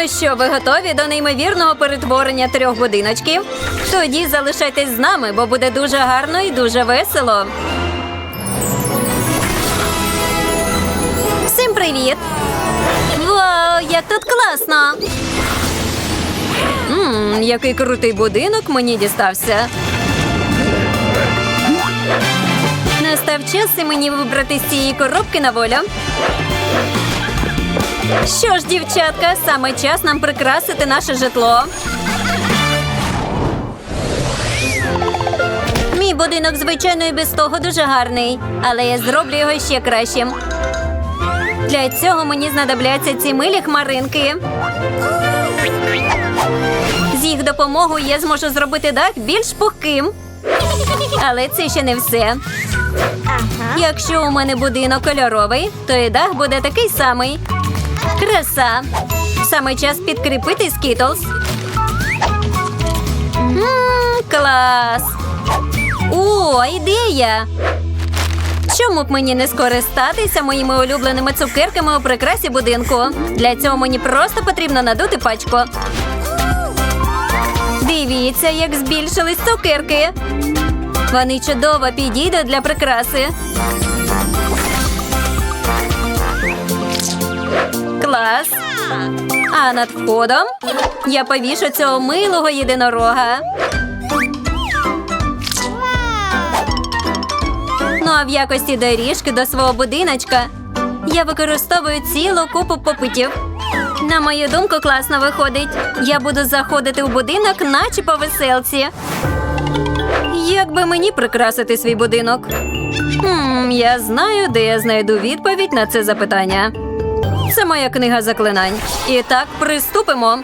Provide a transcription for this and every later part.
Ну що, ви готові до неймовірного перетворення трьох будиночків? Тоді залишайтесь з нами, бо буде дуже гарно і дуже весело. Всім привіт! Вау, як тут класно! Мм, який крутий будинок мені дістався. Настав час і мені вибрати з цієї коробки на волю. Що ж, дівчатка, саме час нам прикрасити наше житло. Мій будинок, звичайно, і без того дуже гарний, але я зроблю його ще кращим. Для цього мені знадобляться ці милі хмаринки. З їх допомогою я зможу зробити дах більш пухким. Але це ще не все. Якщо у мене будинок кольоровий, то і дах буде такий самий. Краса. Саме час підкріпити скітлз. Клас. О, ідея! Чому б мені не скористатися моїми улюбленими цукерками у прикрасі будинку? Для цього мені просто потрібно надути пачку. Дивіться, як збільшились цукерки. Вони чудово підійдуть для прикраси. Клас. А над входом я повішу цього милого єдинорога. Ну а в якості доріжки до свого будиночка я використовую цілу купу попитів. На мою думку, класно виходить. Я буду заходити у будинок, наче по веселці. Як би мені прикрасити свій будинок? Хм, я знаю, де я знайду відповідь на це запитання. Це моя книга заклинань. І так, приступимо.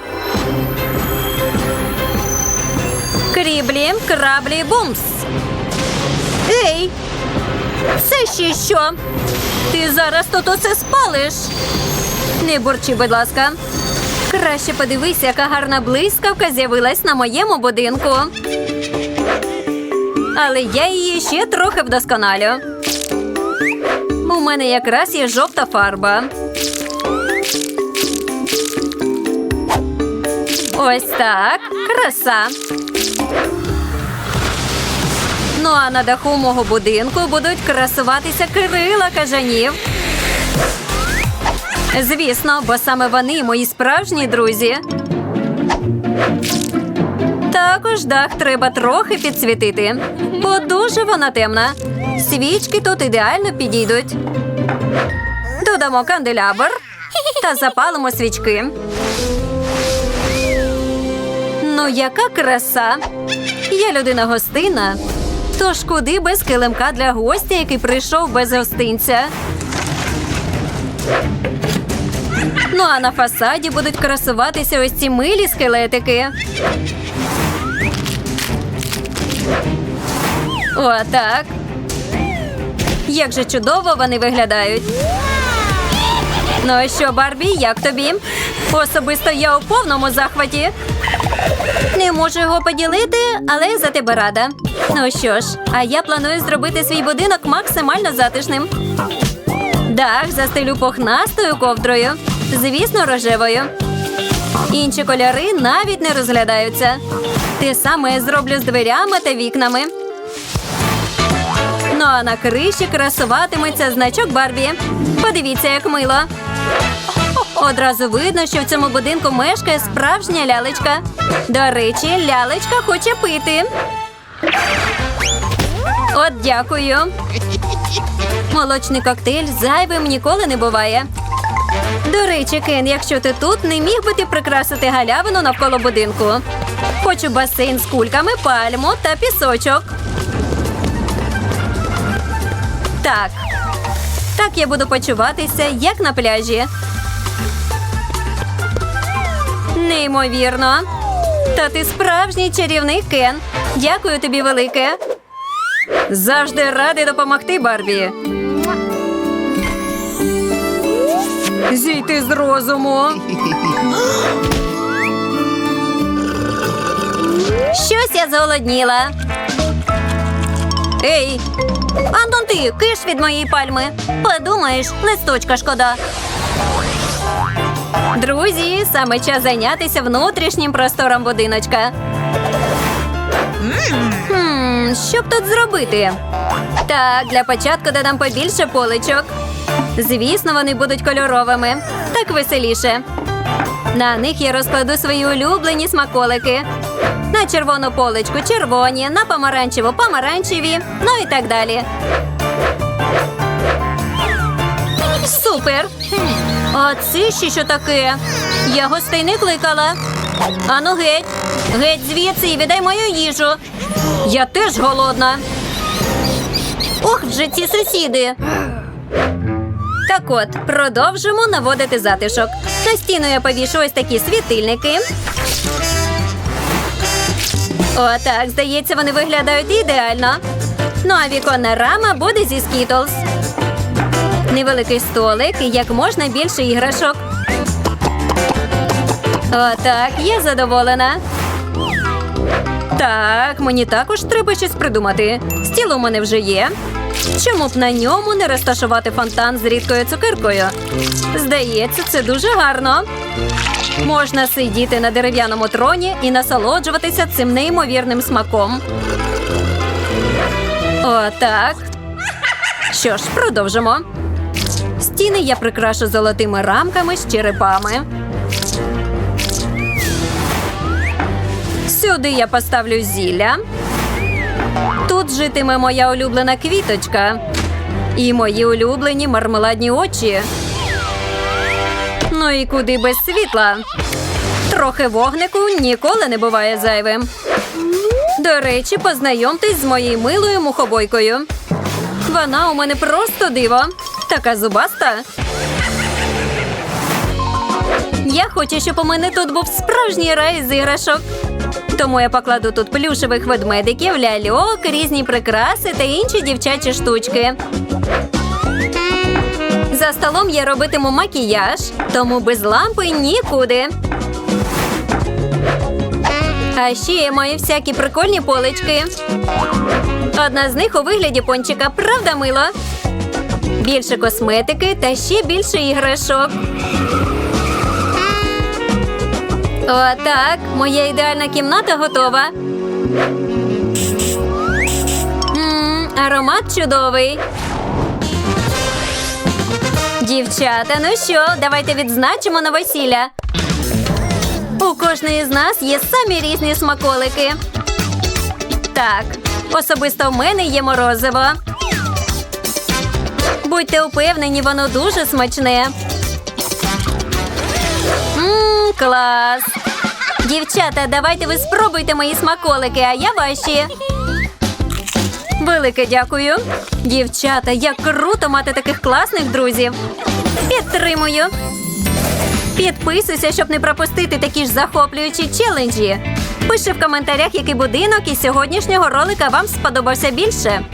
Кріблі, краблі, бумс. Ей! Це ще що? Ти зараз тут усе спалиш. Не бурчи, будь ласка. Краще подивися, яка гарна блискавка з'явилась на моєму будинку. Але я її ще трохи вдосконалю. У мене якраз є жовта фарба. Ось так. Краса. Ну а на даху мого будинку будуть красуватися крила кажанів. Звісно, бо саме вони мої справжні друзі. Також дах треба трохи підсвітити, бо дуже вона темна. Свічки тут ідеально підійдуть. Додамо канделябр та запалимо свічки. Ну, яка краса! Я людина гостина. Тож куди без килимка для гостя, який прийшов без гостинця. Ну а на фасаді будуть красуватися ось ці милі скелетики. Отак. Як же чудово вони виглядають. Ну а що, Барбі, як тобі? Особисто я у повному захваті. Не можу його поділити, але за тебе рада. Ну що ж, а я планую зробити свій будинок максимально затишним. Дах застелю похнастою ковдрою, звісно, рожевою. Інші кольори навіть не розглядаються. Те саме зроблю з дверями та вікнами. Ну а на криші красуватиметься значок Барбі. Подивіться, як мило. Одразу видно, що в цьому будинку мешкає справжня лялечка. До речі, лялечка хоче пити. От дякую. Молочний коктейль зайвим ніколи не буває. До речі, Кен, якщо ти тут, не міг би ти прикрасити галявину навколо будинку. Хочу басейн з кульками, пальму та пісочок. Так. Так я буду почуватися, як на пляжі. Неймовірно. Та ти справжній чарівник, Кен. Дякую тобі велике. Завжди радий допомогти, Барбі. Зійти з розуму. Щось я зголодніла. Ей, Антон, ти киш від моєї пальми. Подумаєш, листочка шкода. Друзі, саме час зайнятися внутрішнім простором будиночка. Хм, що б тут зробити? Так, для початку додам побільше поличок. Звісно, вони будуть кольоровими. Так веселіше. На них я розкладу свої улюблені смаколики. На червону поличку червоні, на помаранчеву помаранчеві, ну і так далі. Супер! А це ще що таке? Я гостей не кликала. Ану геть. Геть звідси і віддай мою їжу. Я теж голодна. Ох, вже ці сусіди. Так от, продовжимо наводити затишок. На стіну я повішу ось такі світильники. Отак, здається, вони виглядають ідеально. Ну а віконна рама буде зі Skittles. Невеликий столик і як можна більше іграшок. Отак, я задоволена. Так, мені також треба щось придумати. Стіл у мене вже є. Чому б на ньому не розташувати фонтан з рідкою цукеркою? Здається, це дуже гарно. Можна сидіти на дерев'яному троні і насолоджуватися цим неймовірним смаком. Отак. Що ж, продовжимо. Стіни я прикрашу золотими рамками з черепами. Сюди я поставлю зілля. Тут житиме моя улюблена квіточка і мої улюблені мармеладні очі. Ну і куди без світла. Трохи вогнику ніколи не буває зайвим. До речі, познайомтесь з моєю милою мухобойкою. Вона у мене просто диво. Така зубаста. Я хочу, щоб у мене тут був справжній рай з іграшок. Тому я покладу тут плюшевих ведмедиків, ляльок, різні прикраси та інші дівчачі штучки. За столом я робитиму макіяж, тому без лампи нікуди. А ще я маю всякі прикольні полички. Одна з них у вигляді пончика, правда мило? Більше косметики та ще більше іграшок. Отак, моя ідеальна кімната готова. Мм, аромат чудовий. Дівчата, ну що, давайте відзначимо новосілля. У кожної з нас є самі різні смаколики. Так, особисто в мене є морозиво. Будьте упевнені, воно дуже смачне. Мм, клас. Дівчата, давайте ви спробуйте мої смаколики, а я ваші. Велике дякую. Дівчата, як круто мати таких класних друзів. Підтримую. Підписуйся, щоб не пропустити такі ж захоплюючі челенджі. Пиши в коментарях, який будинок із сьогоднішнього ролика вам сподобався більше.